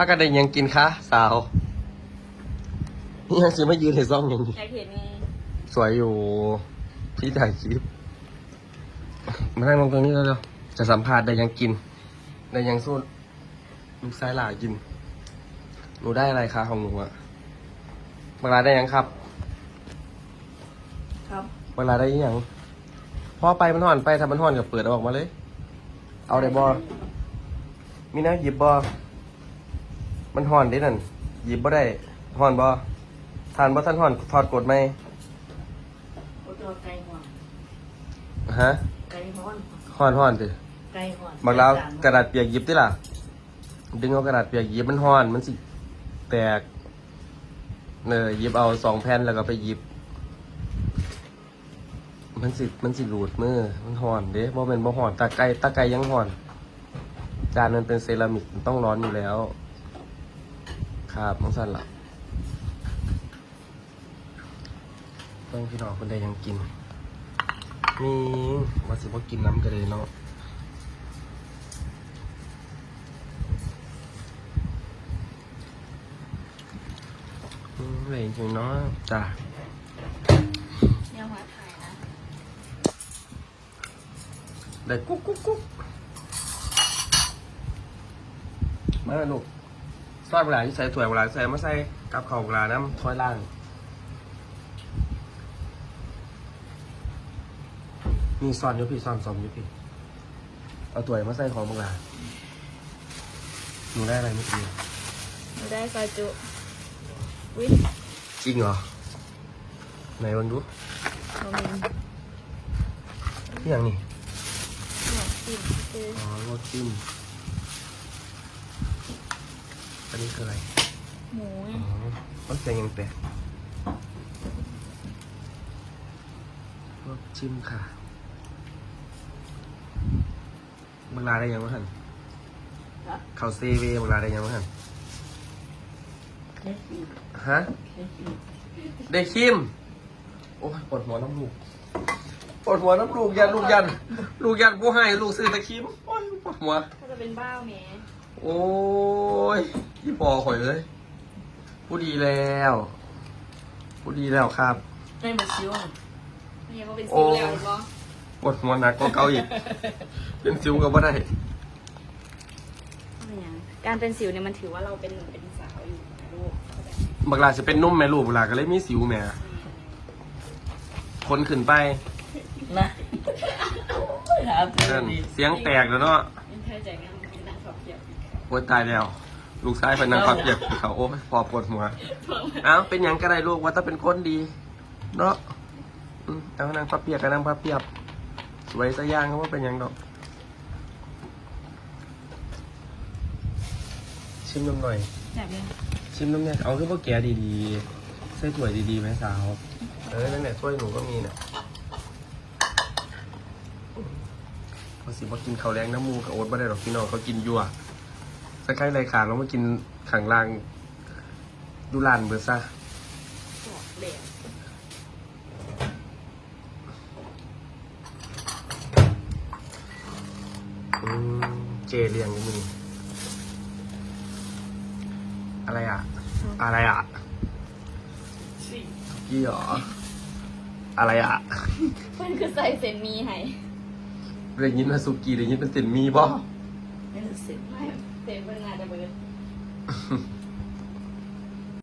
ากันได้หยังกินคะสาวนี่ยังสิมายืนในซ่องอย่างนี้อยากเห็นไงสวยอยู่ พี่ถ่ายคลิป มานั่งลงตรงนี้แล้วเร็วจะสัมภาษณ์ได้ยังกิน ได้ยังสู้ลูกซ้ายหลากิน หนูได้อะไรคะของหนูอะเวลาได้ยังครับ ครับเวลาได้ยังพอไปมันห่อนไปถ้ามันห่อนก็เปิดเอาออกมาเลย เอาได้บอมีนะหยิบบอ มันห่อนเด้นั่นหยิบบ่ได้ห่อนบอทานบ่ท่านห่อนถอดกดไหมโอ้ตัวไก่ห่อนฮะไก่ห่อนห่อนห่อนสิไก่ห่อนบางเรากระดาษเปียกหยิบติล่ะ ดึงเอากระดาษเปียกหยิบมันห่อนมันสิแตกเนอหยิบเอาสองแผ่นแล้วก็ไปหยิบ มันสิมันสิหลุดมือมันห่อนเด้บ่เป็นบ่ห่อนตาไก่ตาไก่ยังห่อน จานมันเป็นเซรามิกมันต้องร้อนอยู่แล้ว ครับมังสั่นละต้องพี่น้องคนใดยังกินมีว่าสิบ่กินน้ำกันเลยเนาะอืมอะไรจริงๆเนาะจ้ะเนี่ยหัวถ่ายนะได้กุ๊กกุ๊กกุ๊กมาลูก ซอยเวลาที่ใส่ถ้วยเวลาใส่มาใส่กับข้าวเวลาน้ำถ้วยล่าง มีซอนอยู่พี่ซอนซอมอยู่พี่ เอาถ้วยมาใส่ของเวลาหนูได้อะไรเมื่อกี้ไม่ได้ซอยจุวิจริงเหรอ ไหนลองดูโมเมนนี่อย่างนี้หนอกกินคืออ๋อลวกจิ้ม อันนี้คืออะไรหมูไงอ๋อมันเป็นยังแต่ลวกจิ้มค่ะเวลาได้ยังวะหันเขาเซเวเวลาได้ยังวะหันฮะ ได้คิม โอ้ยปวดหัวน้ำลูกปวดหัวน้ำลูกยันลูกยัน ลูกยันผู้ให้ลูกซื้อแตะคิมโอ้ยปวดหัว ก็จะเป็นบ้าวแหม โอ้ยยี่ปอข่อยเลยผู้ดีแล้วผู้ดีแล้วครับ ไม่มาซิวนี่มันเป็นซิวแล้วหรือเปล่าปวดหัวหนักก็เกาอีก เป็นซิวก็ไม่ได้ไม่อย่างการเป็นสิวเนี่ยมันถือว่าเราเป็นหนุ่มเป็นสาวอยู่นะลูกเข้าใจบักลาจะเป็นนุ่มแม่ลูกบักลาก็เลยมีสิวแม่คนขึ้นไปนะถามเธอนั่นดิเสียงแตกแล้วเนาะไม่ใช่ใจงาน โอ้ยตายแล้ว ลูกชายเป็นนางพับเหยียบเขาโอ้ยพอปวดหัว เอ้าเป็นหยังก็ได้ลูกว่าถ้าเป็นคนดี เนาะอืมเอานางพับเปียกกับนางพับเปียบสวยซะย่างเขาว่าเป็นหยังดอก ชิมนมหน่อย แบบนี้ชิมน้ำเนี่ยเอาคือพวกแกดีๆใส่ถ้วยดีๆไหมสาว เออนั่นแหละถ้วยหนูก็มีเนี่ยพอสิมากินข้าวแรงน้ำมูกับโอ๊ตไม่ได้หรอกพี่น้องเขากินยั่วสัก ใกล้ไรขาดแล้วมากินขังล่างดูลานเบอร์ซ่าบอกเหลวอืมเจเรียงอยู่มึงอะไรอะ อะไรอะกี่หรอ อะไรอะ มันคือใส่เซนมีให้เรียกยินมาสุกี้เรียกยินเป็นติ่นมีบ่ไม่รู้สึกไม่ เซนเป็นงานจะเบิร์ด